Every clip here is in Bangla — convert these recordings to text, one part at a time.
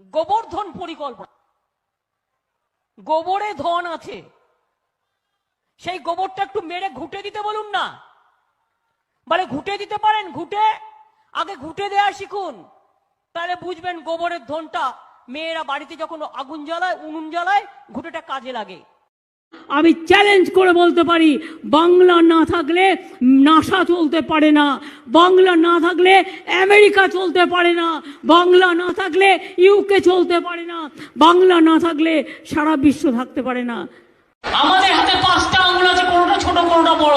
গোবর্ধন পরিকল্পনা। গোবরে ধন আছে। সেই গোবরটা একটু মেরে ঘুটে দিতে বলুন না। বলে ঘুটে দিতে পারেন, ঘুটে। আগে ঘুটে দেয়া শিখুন। তাহলে বুঝবেন গোবরের ধনটা মেয়েরা বাড়িতে যখন আগুন জ্বালায়, উনুন জ্বালায়, ঘুটেটা কাজে লাগে। আমি চ্যালেঞ্জ করে বলতে পারি, বাংলা না থাকলে নাসা চলতে পারে না, বাংলা না থাকলে আমেরিকা চলতে পারে না, বাংলা না থাকলে ইউকে চলতে পারে না, বাংলা না থাকলে সারা বিশ্ব থাকতে পারে না। আমাদের হাতে পাঁচটা আঙুল আছে, কোনোটা ছোট, কোনোটা বড়?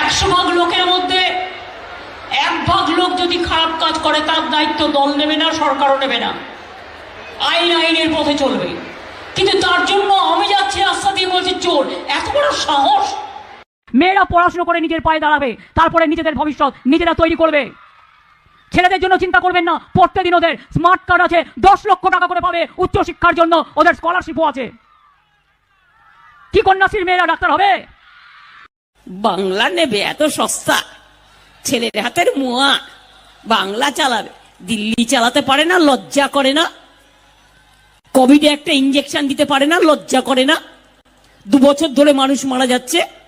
একশো ভাগ লোকের মধ্যে এক ভাগ লোক যদি খারাপ কাজ করে, তার দায়িত্ব দল নেবে না, সরকারও নেবে না। আইন আইনের পথে চলবে। কিন্তু তার জন্য আমি যাচ্ছি রাস্তা দিয়ে বলছি চোর। এত বড় সাহস। মেয়েরা পড়াশোনা করে নিজের পায়ে দাঁড়াবে তারপরে নিজেদের ভবিষ্যৎ নিজেরা তৈরি করবে। ছেলেদের জন্য চিন্তা করবেন না পড়তে দিন ওদের স্মার্ট কার্ড আছে দশ লক্ষ টাকা করে পাবে উচ্চশিক্ষার জন্য ওদের স্কলারশিপও আছে। কি কন্যাশ্রীর মেয়েরা ডাক্তার হবে? বাংলা নেবে এত সস্তা। ছেলের হাতের মুয়া। বাংলা চালাবে দিল্লি চালাতে পারে না লজ্জা করে না। কোভিডে একটা ইঞ্জেকশন দিতে পারে না, লজ্জা করে না। দু বছর ধরে মানুষ মারা যাচ্ছে।